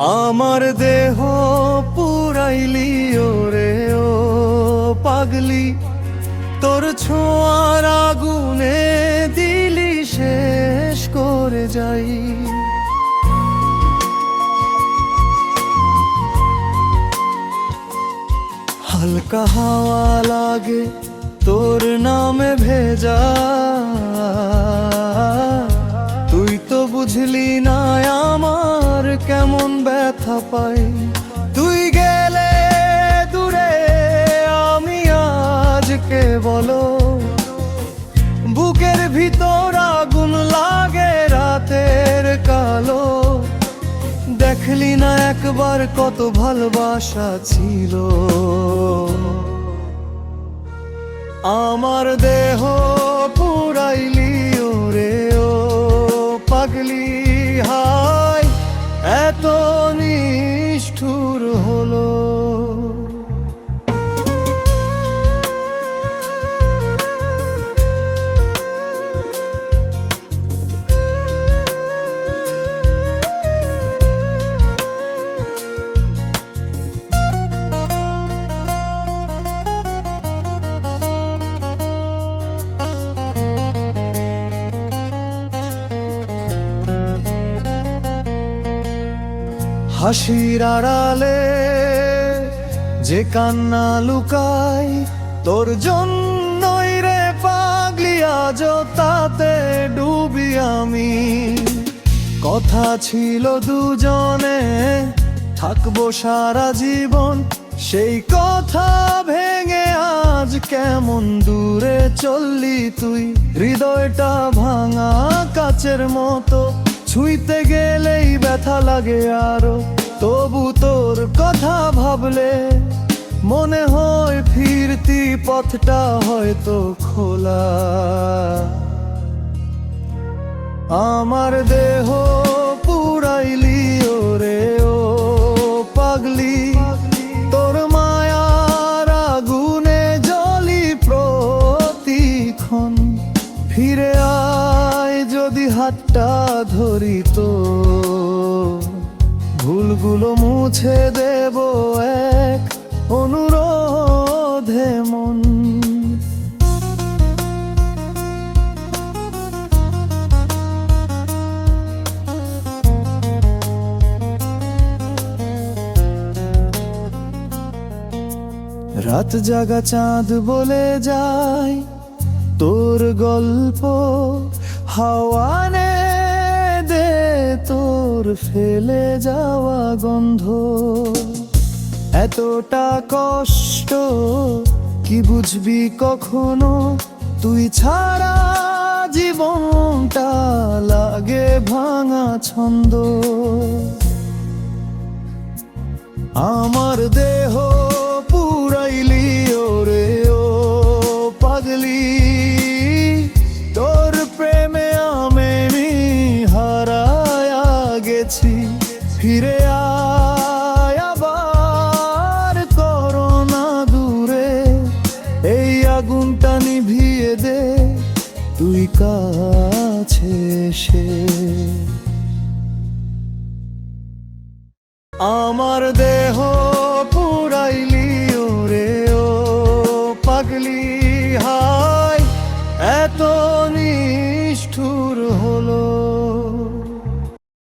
আমার দেহ পুরাইলি ওরে, ও পাগলি। তোর ছোঁয়ার আগুনে দিলি শেষ করে যাই। হালকা হাওয়া লাগে তোর নামে ভেজা। তুই তো বুঝলি না আমার কেমন ব্যথা পাই। তুই গেলে দূরে, আমি আজকে বলো? বুকের ভিতর আগুন লাগে রাতের কালো। দেখলি না একবার কত ভালোবাসা ছিল। আমার দেহ পুরাইলি ওরে ও, পাগলি হাই নিষ্ঠুর হলো হাসির আড়ালে যে কান্না লুকাই, তোর জন্যই রে পাগলি আজ তাতে ডুবি আমি। কথা ছিল দুজনে, থাকব সারা জীবন, সেই কথা ভেঙে আজ কেমন দূরে চললি তুই? হৃদয়টা ভাঙা কাচের মতো, ছুঁইতে গেলেই ব্যথা লাগে আরও। তবু তোর কথা ভাবলে মনে হয় ফিরতি পথটা হয়তো খোলা। আমার দেহ পুরাইলি ওরে, ও পাগলি। তোর মায়ার আগুনে জলি প্রতিক্ষণ। ফিরে আয় যদি হাতটা ধরি তো ভুলগুলো মুছে দেব এক অনুরোধে মন। রাত জাগা চাঁদ বলে যায় তোর গল্প হাওয়ানে দে তোর ফেলে যাওয়া গন্ধ। এতটা কষ্ট, কি বুঝবি কখনো? তুই ছাড়া জীবনটা লাগে ভাঙা ছন্দ। আমার দেহ গেছি ফিরে আয় আবার করোনা দূরে। এই আগুনটা নিভিয়ে দে, তুই কাছে সে আমার দেহ পুরাইলি ওরে ও পাগলি হাই এত নিষ্ঠুর